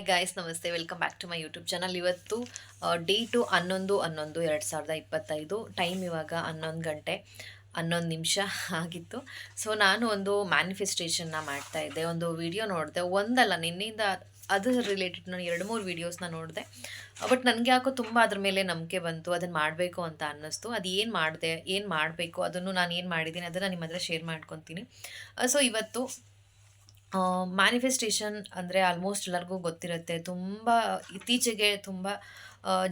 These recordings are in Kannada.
ಹಾಯ್ ಗಾಯ್ಸ್ ನಮಸ್ತೆ welcome back to my YouTube channel ಇವತ್ತು ಡೇಟು ಹನ್ನೊಂದು ಹನ್ನೊಂದು ಎರಡು ಸಾವಿರದ ಇಪ್ಪತ್ತೈದು ಟೈಮ್ ಇವಾಗ ಹನ್ನೊಂದು ಗಂಟೆ ಹನ್ನೊಂದು ನಿಮಿಷ ಆಗಿತ್ತು. ಸೊ ನಾನು ಒಂದು ಮ್ಯಾನಿಫೆಸ್ಟೇಷನ್ನ ಮಾಡ್ತಾ ಇದ್ದೆ. ಒಂದು ವಿಡಿಯೋ ನೋಡಿದೆ. ಒಂದಲ್ಲ, ನಿನ್ನೆಯಿಂದ ಅದು ರಿಲೇಟೆಡ್ ನಾನು ಎರಡು ಮೂರು ವೀಡಿಯೋಸ್ನ ನೋಡಿದೆ. ಬಟ್ ನನಗೆ ಯಾಕೋ ತುಂಬ ಅದ್ರ ಮೇಲೆ ನಂಬಿಕೆ ಬಂತು. ಅದನ್ನು ಮಾಡಬೇಕು ಅಂತ ಅನ್ನಿಸ್ತು. ಅದು ಏನು ಮಾಡಿದೆ, ಏನು ಮಾಡಬೇಕು, ಅದನ್ನು ನಾನು ಏನು ಮಾಡಿದ್ದೀನಿ, ಅದನ್ನು ನಿಮ್ಮ ಹತ್ರ ಶೇರ್ ಮಾಡ್ಕೊತೀನಿ. ಸೊ ಇವತ್ತು ಮ್ಯಾನಿಫೆಸ್ಟೇಷನ್ ಅಂದರೆ ಆಲ್ಮೋಸ್ಟ್ ಎಲ್ಲರಿಗೂ ಗೊತ್ತಿರುತ್ತೆ. ತುಂಬ ಇತ್ತೀಚೆಗೆ ತುಂಬ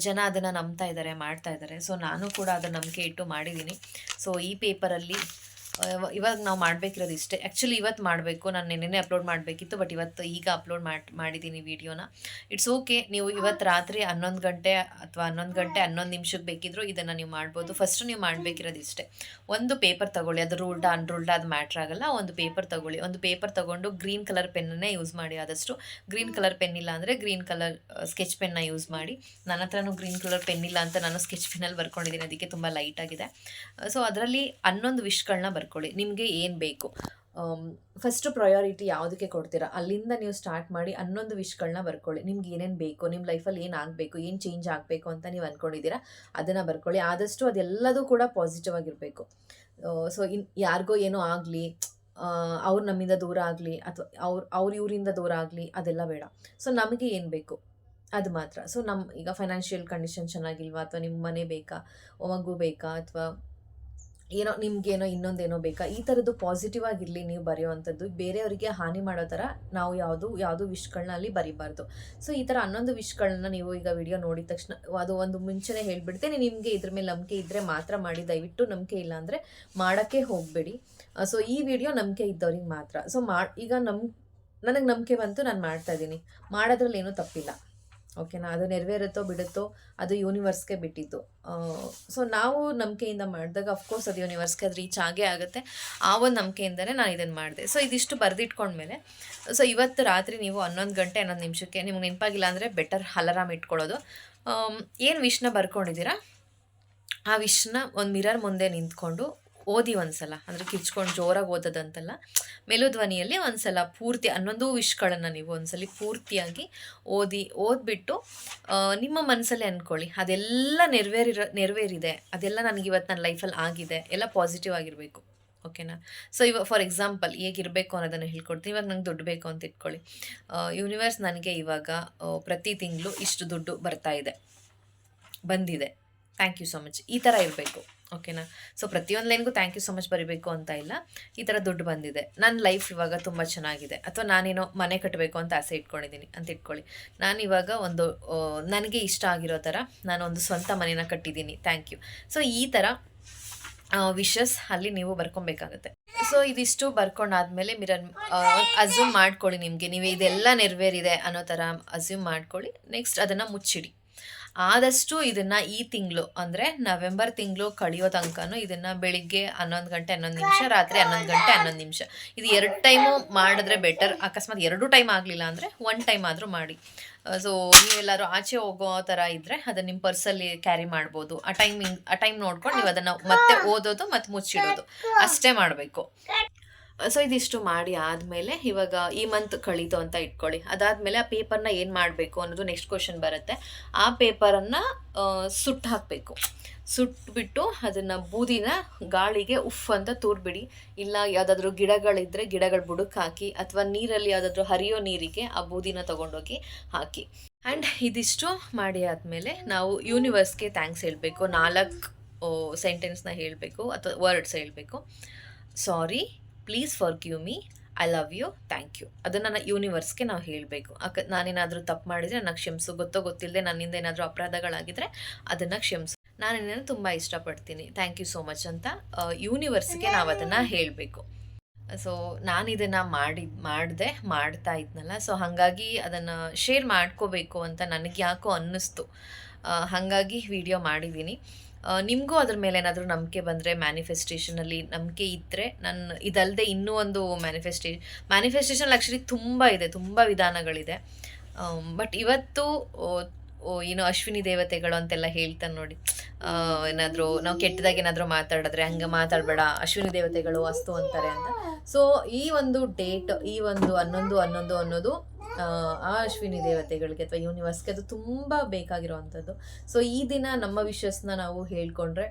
ಜನ ಅದನ್ನು ನಂಬ್ತಾ ಇದ್ದಾರೆ ಮಾಡ್ತಾ ಇದ್ದಾರೆ ಸೊ ನಾನು ಕೂಡ ಅದನ್ನು ನಂಬಿಕೆ ಇಟ್ಟು ಮಾಡಿದ್ದೀನಿ ಸೊ ಈ ಪೇಪರಲ್ಲಿ ಇವಾಗ ನಾವು ಮಾಡಬೇಕಿರೋದು ಇಷ್ಟೇ. ಆ್ಯಕ್ಚುಲಿ ಇವತ್ತು ಮಾಡಬೇಕು. ನಾನು ನಿನ್ನೆ ಅಪ್ಲೋಡ್ ಮಾಡಬೇಕಿತ್ತು ಬಟ್ ಇವತ್ತು ಈಗ ಅಪ್ಲೋಡ್ ಮಾಡಿ ಮಾಡಿದ್ದೀನಿ ವೀಡಿಯೋನ ಇಟ್ಸ್ ಓಕೆ ನೀವು ಇವತ್ತು ರಾತ್ರಿ ಹನ್ನೊಂದು ಗಂಟೆ ಅಥವಾ ಹನ್ನೊಂದು ಗಂಟೆ ಹನ್ನೊಂದು ನಿಮಿಷಕ್ಕೆ ಬೇಕಿದ್ರು ಇದನ್ನು ನೀವು ಮಾಡ್ಬೋದು. ಫಸ್ಟ್ ನೀವು ಮಾಡಬೇಕಿರೋದು ಇಷ್ಟೇ. ಒಂದು ಪೇಪರ್ ತಗೊಳ್ಳಿ. ಅದು ರೂಲ್ಡ್ ಅನ್ರೂಲ್ಡ ಅದು ಮ್ಯಾಟ್ರ್ ಆಗಲ್ಲ. ಒಂದು ಪೇಪರ್ ತಗೊಳ್ಳಿ. ಒಂದು ಪೇಪರ್ ತಗೊಂಡು ಗ್ರೀನ್ ಕಲರ್ ಪೆನ್ನನ್ನೇ ಯೂಸ್ ಮಾಡಿ ಆದಷ್ಟು. ಗ್ರೀನ್ ಕಲರ್ ಪೆನ್ ಇಲ್ಲ ಅಂದರೆ ಗ್ರೀನ್ ಕಲರ್ ಸ್ಕೆಚ್ ಪೆನ್ನ ಯೂಸ್ ಮಾಡಿ. ನನ್ನ ಹತ್ರನೂ ಗ್ರೀನ್ ಕಲರ್ ಪೆನ್ ಇಲ್ಲ ಅಂತ ನಾನು ಸ್ಕೆಚ್ ಪೆನ್ನಲ್ಲಿ ಬರ್ಕೊಂಡಿದ್ದೀನಿ. ಅದಕ್ಕೆ ತುಂಬ ಲೈಟ್ ಆಗಿದೆ. ಸೊ ಅದರಲ್ಲಿ ಹನ್ನೊಂದು ವಿಶ್ಗಳನ್ನ ಬರ್ಕೊಳ್ಳಿ ನಿಮಗೆ ಏನು ಬೇಕು? ಫಸ್ಟು ಪ್ರಯಾರಿಟಿ ಯಾವುದಕ್ಕೆ ಕೊಡ್ತೀರಾ? ಅಲ್ಲಿಂದ ನೀವು ಸ್ಟಾರ್ಟ್ ಮಾಡಿ ಹನ್ನೊಂದು ವಿಷ್ಗಳನ್ನ ಬರ್ಕೊಳ್ಳಿ. ನಿಮ್ಗೆ ಏನೇನು ಬೇಕು? ನಿಮ್ಮ ಲೈಫಲ್ಲಿ ಏನು ಆಗಬೇಕು? ಏನು ಚೇಂಜ್ ಆಗಬೇಕು ಅಂತ ನೀವು ಅಂದ್ಕೊಂಡಿದ್ದೀರಾ ಅದನ್ನು ಬರ್ಕೊಳ್ಳಿ. ಆದಷ್ಟು ಅದೆಲ್ಲದೂ ಕೂಡ ಪಾಸಿಟಿವ್ ಆಗಿರಬೇಕು. ಸೊ ಇನ್, ಯಾರಿಗೋ ಏನೋ ಆಗಲಿ ಅವ್ರು ನಮ್ಮಿಂದ ದೂರ ಆಗಲಿ, ಅಥವಾ ಅವ್ರು, ಅವ್ರ ಇವರಿಂದ ದೂರ ಆಗಲಿ, ಅದೆಲ್ಲ ಬೇಡ. ಸೊ ನಮಗೆ ಏನು ಬೇಕು? ಅದು ಮಾತ್ರ. ಸೊ ನಮ್ಮ ಈಗ ಫೈನಾನ್ಷಿಯಲ್ ಕಂಡೀಷನ್ ಚೆನ್ನಾಗಿಲ್ವಾ? ಅಥವಾ ನಿಮ್ಮ ಮನೆ ಬೇಕಾ? ಮಗು ಬೇಕಾ? ಅಥವಾ ಏನೋ ನಿಮ್ಗೇನೋ ಇನ್ನೊಂದೇನೋ ಬೇಕಾ? ಈ ಥರದ್ದು ಪಾಸಿಟಿವ್ ಆಗಿರಲಿ ನೀವು ಬರೆಯುವಂಥದ್ದು. ಬೇರೆಯವರಿಗೆ ಹಾನಿ ಮಾಡೋ ಥರ ನಾವು ಯಾವುದು ಯಾವುದು ವಿಶ್ಗಳನ್ನ ಅಲ್ಲಿ ಬರಿಬಾರ್ದು. ಸೊ ಈ ಥರ ಹನ್ನೊಂದು ವಿಶ್ಗಳನ್ನ ನೀವು ಈಗ ವಿಡಿಯೋ ನೋಡಿದ ತಕ್ಷಣ ಅದು ಒಂದು ಮುಂಚೆನೇ ಹೇಳಿಬಿಡ್ತೇನೆ. ನಿಮಗೆ ಇದ್ರ ಮೇಲೆ ನಂಬಿಕೆ ಇದ್ದರೆ ಮಾತ್ರ ಮಾಡಿ. ದಯವಿಟ್ಟು ನಂಬಿಕೆ ಇಲ್ಲ ಅಂದರೆ ಮಾಡೋಕ್ಕೆ ಹೋಗಬೇಡಿ. ಸೊ ಈ ವಿಡಿಯೋ ನಂಬಿಕೆ ಇದ್ದವ್ರಿಗೆ ಮಾತ್ರ. ಸೊ ಮಾ, ಈಗ ನಮ್, ನನಗೆ ನಂಬಿಕೆ ಬಂತು, ನಾನು ಮಾಡ್ತಾ ಇದ್ದೀನಿ. ಮಾಡೋದ್ರಲ್ಲಿ ಏನೂ ತಪ್ಪಿಲ್ಲ. ಓಕೆನಾ ಅದು ನೆರವೇರುತ್ತೋ ಬಿಡುತ್ತೋ ಅದು ಯೂನಿವರ್ಸ್ಗೆ ಬಿಟ್ಟಿದ್ದು. ಸೊ ನಾವು ನಂಬಿಕೆಯಿಂದ ಮಾಡಿದಾಗ ಅಫ್ಕೋರ್ಸ್ ಅದು ಯೂನಿವರ್ಸ್ಗೆ ಅದು ರೀಚ್ ಆಗೇ ಆಗುತ್ತೆ. ಆ ಒಂದು ನಂಬಿಕೆಯಿಂದನೇ ನಾನು ಇದನ್ನು ಮಾಡಿದೆ. ಸೊ ಇದಿಷ್ಟು ಬರೆದಿಟ್ಕೊಂಡ್ಮೇಲೆ ಸೊ ಇವತ್ತು ರಾತ್ರಿ ನೀವು ಹನ್ನೊಂದು ಗಂಟೆ ಹನ್ನೊಂದು ನಿಮಿಷಕ್ಕೆ ನಿಮ್ಗೆ ನೆನಪಾಗಿಲ್ಲ ಅಂದರೆ ಬೆಟರ್ ಹಲರಾಮ್ ಇಟ್ಕೊಳ್ಳೋದು. ಏನು ವಿಷ್ನ ಬರ್ಕೊಂಡಿದ್ದೀರಾ? ಆ ವಿಷ್ನ ಒಂದು ಮಿರರ್ ಮುಂದೆ ನಿಂತ್ಕೊಂಡು ಓದಿ ಒಂದ್ಸಲ, ಅಂದರೆ ಕಿರ್ಚ್ಕೊಂಡು ಜೋರಾಗಿ ಓದೋದಂತಲ್ಲ, ಮೆಲುಧ್ವನಿಯಲ್ಲಿ ಒಂದ್ಸಲ ಪೂರ್ತಿ ಹನ್ನೊಂದು ವಿಶ್ಗಳನ್ನು ನೀವು ಒಂದ್ಸಲಿ ಪೂರ್ತಿಯಾಗಿ ಓದಿ, ಓದ್ಬಿಟ್ಟು ನಿಮ್ಮ ಮನಸ್ಸಲ್ಲೇ ಅಂದ್ಕೊಳ್ಳಿ ಅದೆಲ್ಲ ನೆರವೇರಿರೋ, ನೆರವೇರಿದೆ. ಅದೆಲ್ಲ ನನಗೆ ಇವತ್ತು ನನ್ನ ಲೈಫಲ್ಲಿ ಆಗಿದೆ. ಎಲ್ಲ ಪಾಸಿಟಿವ್ ಆಗಿರಬೇಕು. ಓಕೆನಾ ಸೊ ಇವಾಗ ಫಾರ್ ಎಕ್ಸಾಂಪಲ್ ಹೇಗಿರಬೇಕು ಅನ್ನೋದನ್ನು ಹೇಳ್ಕೊಡ್ತೀನಿ. ಇವಾಗ ನಂಗೆ ದುಡ್ಡು ಬೇಕು ಅಂತ ಇಟ್ಕೊಳ್ಳಿ. ಯೂನಿವರ್ಸ್ ನನಗೆ ಇವಾಗ ಪ್ರತಿ ತಿಂಗಳು ಇಷ್ಟು ದುಡ್ಡು ಬರ್ತಾ ಇದೆ. ಬಂದಿದೆ. ಥ್ಯಾಂಕ್ ಯು ಸೊ ಮಚ್ ಈ ಥರ ಇರಬೇಕು. ಓಕೆನಾ? ಸೊ ಪ್ರತಿಯೊಂದು ಲೈನ್ಗೂ ಥ್ಯಾಂಕ್ ಯು ಸೊ ಮಚ್ ಬರಿಬೇಕು ಅಂತ ಇಲ್ಲ. ಈ ಥರ ದುಡ್ಡು ಬಂದಿದೆ. ನನ್ನ ಲೈಫ್ ಇವಾಗ ತುಂಬ ಚೆನ್ನಾಗಿದೆ. ಅಥವಾ ನಾನೇನೋ ಮನೆ ಕಟ್ಟಬೇಕು ಅಂತ ಆಸೆ ಇಟ್ಕೊಂಡಿದ್ದೀನಿ ಅಂತ ಇಟ್ಕೊಳ್ಳಿ. ನಾನು ಇವಾಗ ಒಂದು ನನಗೆ ಇಷ್ಟ ಆಗಿರೋ ಥರ ನಾನು ಒಂದು ಸ್ವಂತ ಮನೇನ ಕಟ್ಟಿದ್ದೀನಿ ಥ್ಯಾಂಕ್ ಯು ಸೊ ಈ ಥರ ವಿಷಸ್ ಅಲ್ಲಿ ನೀವು ಬರ್ಕೊಬೇಕಾಗತ್ತೆ. ಸೊ ಇದಿಷ್ಟು ಬರ್ಕೊಂಡಾದ್ಮೇಲೆ ಮಿರರ್ ಅಸ್ಯೂಮ್ ಮಾಡ್ಕೊಳ್ಳಿ ನಿಮಗೆ. ನೀವು ಇದೆಲ್ಲ ನೆರವೇರಿದೆ ಅನ್ನೋ ಥರ ಅಸ್ಯೂಮ್ ಮಾಡ್ಕೊಳ್ಳಿ. ನೆಕ್ಸ್ಟ್ ಅದನ್ನು ಮುಚ್ಚಿಡಿ. ಆದಷ್ಟು ಇದನ್ನ ಈ ತಿಂಗಳು, ಅಂದರೆ ನವೆಂಬರ್ ತಿಂಗಳು ಕಳೆಯೋ ತನಕನೂ ಇದನ್ನ ಬೆಳಿಗ್ಗೆ ಹನ್ನೊಂದು ಗಂಟೆ ಹನ್ನೊಂದು ನಿಮಿಷ, ರಾತ್ರಿ ಹನ್ನೊಂದು ಗಂಟೆ ಹನ್ನೊಂದು ನಿಮಿಷ. ಇದು ಎರಡು ಟೈಮು ಮಾಡಿದ್ರೆ ಬೆಟರ್. ಅಕಸ್ಮಾತ್ ಎರಡು ಟೈಮ್ ಆಗಲಿಲ್ಲ ಅಂದರೆ ಒನ್ ಟೈಮ್ ಆದರೂ ಮಾಡಿ. ಸೊ ನೀವೆಲ್ಲರೂ ಆಚೆ ಹೋಗೋ ಥರ ಇದ್ದರೆ ಅದನ್ನ ನಿಮ್ಮ ಪರ್ಸಲ್ಲಿ ಕ್ಯಾರಿ ಮಾಡ್ಬೋದು. ಆ ಟೈಮಿಂಗ್ ಆ ಟೈಮ್ ನೋಡ್ಕೊಂಡು ನೀವು ಅದನ್ನು ಮತ್ತೆ ಓದೋದು ಮತ್ತು ಮುಚ್ಚಿಡೋದು. ಅಷ್ಟೇ ಮಾಡಬೇಕು. ಸೊ ಇದಿಷ್ಟು ಮಾಡಿ ಆದಮೇಲೆ ಇವಾಗ ಈ ಮಂತ್ ಕಳೀತು ಅಂತ ಇಟ್ಕೊಳ್ಳಿ. ಅದಾದಮೇಲೆ ಆ ಪೇಪರ್ನ ಏನು ಮಾಡಬೇಕು ಅನ್ನೋದು ನೆಕ್ಸ್ಟ್ ಕ್ವಶನ್ ಬರುತ್ತೆ. ಆ ಪೇಪರನ್ನು ಸುಟ್ಟು ಹಾಕಬೇಕು. ಸುಟ್ಬಿಟ್ಟು ಅದನ್ನು ಬೂದಿನ ಗಾಳಿಗೆ ಉಫ್ ಅಂತ ತೂರ್ಬಿಡಿ. ಇಲ್ಲ ಯಾವುದಾದ್ರೂ ಗಿಡಗಳಿದ್ದರೆ ಗಿಡಗಳ ಬುಡಕ್ಕೆ ಹಾಕಿ ಅಥವಾ ನೀರಲ್ಲಿ ಯಾವುದಾದ್ರೂ ಹರಿಯೋ ನೀರಿಗೆ ಆ ಬೂದಿನ ತಗೊಂಡೋಗಿ ಹಾಕಿ. ಆ್ಯಂಡ್ ಇದಿಷ್ಟು ಮಾಡಿ ಆದಮೇಲೆ ನಾವು ಯೂನಿವರ್ಸ್ಗೆ ಥ್ಯಾಂಕ್ಸ್ ಹೇಳಬೇಕು. ನಾಲ್ಕು ಸೆಂಟೆನ್ಸ್ನ ಹೇಳಬೇಕು ಅಥವಾ ವರ್ಡ್ಸ್ ಹೇಳಬೇಕು. Sorry please forgive me I love you thank you ಅದನ್ನು ನನ್ನ ಯೂನಿವರ್ಸ್ಗೆ ನಾವು ಹೇಳಬೇಕು. ಅಕ ನಾನೇನಾದರೂ ತಪ್ಪು ಮಾಡಿದರೆ ನನಗೆ ಕ್ಷಮಿಸು. ಗೊತ್ತೋ ಗೊತ್ತಿಲ್ಲದೆ ನನ್ನಿಂದ ಏನಾದರೂ ಅಪರಾಧಗಳಾಗಿದ್ದರೆ ಅದನ್ನು ಕ್ಷಮಿಸು. ನಾನು ನಿನ್ನನ್ನು ತುಂಬ ಇಷ್ಟಪಡ್ತೀನಿ. ಥ್ಯಾಂಕ್ ಯು ಸೋ ಮಚ್ ಅಂತ ಯೂನಿವರ್ಸ್ಗೆ ನಾವು ಅದನ್ನು ಹೇಳಬೇಕು. ಸೊ ನಾನು ಇದನ್ನು ಮಾಡಿ ಮಾಡಿದೆ ಮಾಡ್ತಾ ಇದ್ನಲ್ಲ. ಸೊ ಹಾಗಾಗಿ ಅದನ್ನು ಶೇರ್ ಮಾಡ್ಕೋಬೇಕು ಅಂತ ನನಗೆ ಯಾಕೋ ಅನ್ನಿಸ್ತು. ಹಾಗಾಗಿ ವಿಡಿಯೋ ಮಾಡಿದ್ದೀನಿ ನಿಮಗೂ ಅದ್ರ ಮೇಲೆ ಏನಾದರೂ ನಂಬಿಕೆ ಬಂದರೆ ಮ್ಯಾನಿಫೆಸ್ಟೇಷನಲ್ಲಿ ನಂಬಿಕೆ ಇದ್ದರೆ ನನ್ನ ಇದಲ್ಲದೆ ಇನ್ನೂ ಒಂದು ಮ್ಯಾನಿಫೆಸ್ಟೇ ಮ್ಯಾನಿಫೆಸ್ಟೇಷನ್ ಆ್ಯಕ್ಚುಲಿ ತುಂಬ ಇದೆ, ತುಂಬ ವಿಧಾನಗಳಿದೆ. ಬಟ್ ಇವತ್ತು ಏನು ಅಶ್ವಿನಿ ದೇವತೆಗಳು ಅಂತೆಲ್ಲ ಹೇಳ್ತಾನೆ ನೋಡಿ. ಏನಾದರೂ ನಾವು ಕೆಟ್ಟದಾಗ ಏನಾದರೂ ಮಾತಾಡಿದ್ರೆ ಹಂಗೆ ಮಾತಾಡಬೇಡ, ಅಶ್ವಿನಿ ದೇವತೆಗಳು ಅಸ್ತು ಅಂತಾರೆ ಅಂತ. ಸೊ ಈ ಒಂದು ಡೇಟ್ ಈ ಒಂದು ಹನ್ನೊಂದು ಹನ್ನೊಂದು ಅನ್ನೋದು ಆ, ಅಶ್ವಿನಿ ದೇವತೆಗಳಿಗೆ ಅಥವಾ ಯೂನಿವರ್ಸ್ಗೆ ಅದು ತುಂಬ ಬೇಕಾಗಿರುವಂಥದ್ದು. ಸೊ ಈ ದಿನ ನಮ್ಮ ವಿಷಸ್ನ ನಾವು ಹೇಳ್ಕೊಂಡ್ರೆ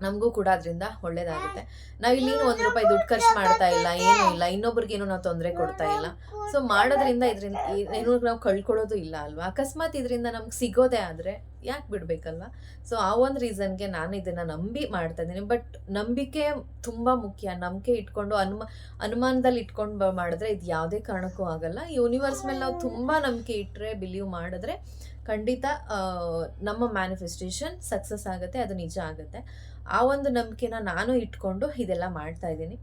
ನಮಗೂ ಕೂಡ ಅದರಿಂದ ಒಳ್ಳೇದಾಗುತ್ತೆ. ನಾವು ಇಲ್ಲಿ ಒಂದು ರೂಪಾಯಿ ದುಡ್ಡು ಖರ್ಚು ಮಾಡ್ತಾ ಇಲ್ಲ, ಏನೂ ಇಲ್ಲ ಇನ್ನೊಬ್ರಿಗೇನು ನಾವು ತೊಂದರೆ ಕೊಡ್ತಾ ಇಲ್ಲ. ಸೊ ಮಾಡೋದ್ರಿಂದ ಇದರಿಂದ ಏನು ನಾವು ಕಳ್ಕೊಳ್ಳೋದು ಇಲ್ಲ ಅಲ್ವಾ? ಅಕಸ್ಮಾತ್ ಇದರಿಂದ ನಮ್ಗೆ ಸಿಗೋದೇ ಆದರೆ ಯಾಕೆ ಬಿಡಬೇಕಲ್ವ? ಸೊ ಆ ಒಂದು ರೀಸನ್ಗೆ ನಾನು ಇದನ್ನು ನಂಬಿ ಮಾಡ್ತಾ ಇದ್ದೀನಿ. ಬಟ್ ನಂಬಿಕೆ ತುಂಬ ಮುಖ್ಯ. ನಂಬಿಕೆ ಇಟ್ಕೊಂಡು ಅನುಮ, ಅನುಮಾನದಲ್ಲಿ ಇಟ್ಕೊಂಡು ಮಾಡಿದ್ರೆ ಇದು ಯಾವುದೇ ಕಾರಣಕ್ಕೂ ಆಗಲ್ಲ. ಯೂನಿವರ್ಸ್ ಮೇಲೆ ನಾವು ತುಂಬ ನಂಬಿಕೆ ಇಟ್ಟರೆ ಬಿಲೀವ್ ಮಾಡಿದ್ರೆ ಖಂಡಿತ ನಮ್ಮ ಮ್ಯಾನಿಫೆಸ್ಟೇಷನ್ ಸಕ್ಸಸ್ ಆಗುತ್ತೆ, ಅದು ನಿಜ ಆಗುತ್ತೆ. ಆ ಒಂದು ನಂಬಿಕೆನ ನಾನು ಇಟ್ಕೊಂಡು ಇದೆಲ್ಲ ಮಾಡ್ತಾ ಇದ್ದೀನಿ.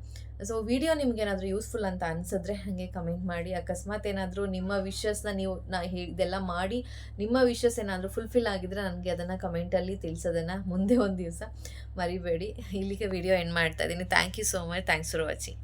ಸೊ ವಿಡಿಯೋ ನಿಮ್ಗೇನಾದರೂ ಯೂಸ್ಫುಲ್ ಅಂತ ಅನ್ಸಿದ್ರೆ ಹಾಗೆ ಕಮೆಂಟ್ ಮಾಡಿ. ಅಕಸ್ಮಾತ್ ಏನಾದರೂ ನಿಮ್ಮ ವಿಷಸ್ನ ನೀವು, ನಾ ಇದೆಲ್ಲ ಮಾಡಿ, ನಿಮ್ಮ ವಿಷಸ್ ಏನಾದರೂ ಫುಲ್ಫಿಲ್ ಆಗಿದ್ರೆ ನನಗೆ ಅದನ್ನು ಕಮೆಂಟಲ್ಲಿ ತಿಳಿಸೋದನ್ನು ಮುಂದೆ ಒಂದು ದಿವಸ ಮರಿಬೇಡಿ. ಇಲ್ಲಿಗೆ ವಿಡಿಯೋ ಎಂಡ್ ಮಾಡ್ತಾ ಇದ್ದೀನಿ. Thank you so much thanks for watching